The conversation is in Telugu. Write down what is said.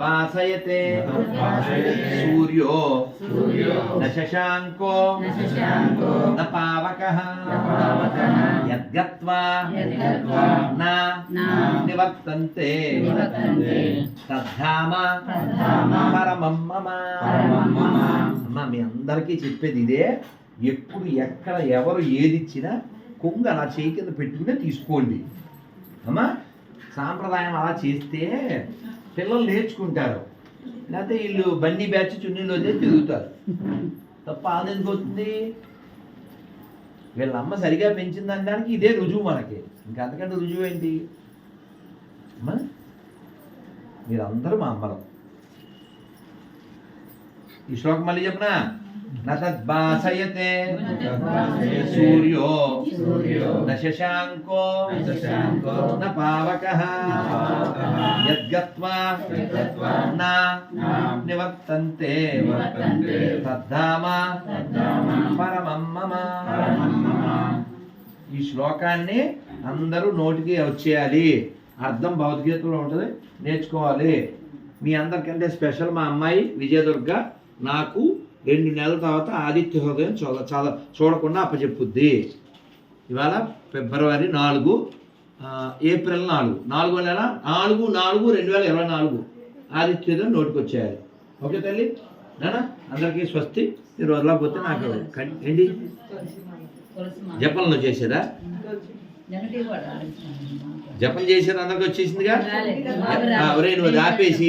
భాసయతే సూర్యో న శశాంకో న పావకః యద్గత్వా నా నివర్తంతే తద్ధామ తద్ధామ పరమం మమ పరమం మమ. అమ్మ మీ అందరికీ చెప్పేది ఇదే. ఎప్పుడు ఎక్కడ ఎవరు ఏది ఇచ్చినా కొంగ అలా చేయి కింద పెట్టుకునే తీసుకోండి. అమ్మా సాంప్రదాయం అలా చేస్తే పిల్లలు నేర్చుకుంటారు. లేకపోతే వీళ్ళు బండి బ్యాచ్ చున్నీలోనే తిరుగుతారు. తప్ప ఆదెందుకొస్తుంది వీళ్ళ అమ్మ సరిగా పెంచిందనడానికి ఇదే రుజువు మనకి. ఇంకా అంతకంటే రుజువు ఏంటి? అమ్మ మీరందరూ మా అమ్మలం. ఈ శ్లోకం మళ్ళీ చెప్పనా? నతద్భాసయతే సూర్యో సూర్యో న యద్గత్వా నా నా నివర్తంతే నివర్తంతే తద్ధామ తద్ధామ పరమం మమ పరమం మమ. ఈ శ్లోకాన్ని అందరూ నోటికి వచ్చేయాలి. అర్థం భగవద్గీతలో ఉంటుంది. నేర్చుకోవాలి. మీ అందరికంటే స్పెషల్ మా అమ్మాయి విజయదుర్గ నాకు రెండు నెలల తర్వాత ఆదిత్య హృదయం చూడ చాలా చూడకుండా అప్పచెప్పుద్ది. ఇవాళ ఫిబ్రవరి నాలుగు ఏప్రిల్ నాలుగు. నాలుగో నెల నాలుగు నాలుగు రెండు వేల ఇరవై నాలుగు. ఆదిత్య హృదయం నోటికి వచ్చేయాలి ఓకే తల్లి? నానా? అందరికీ స్వస్తి. మీరు వదలకపోతే నాకు ఏంటి? జపంలో చేసేదా. జపం చేసేది అందరికి వచ్చేసిందిగా? నువ్వు అది ఆపేసి.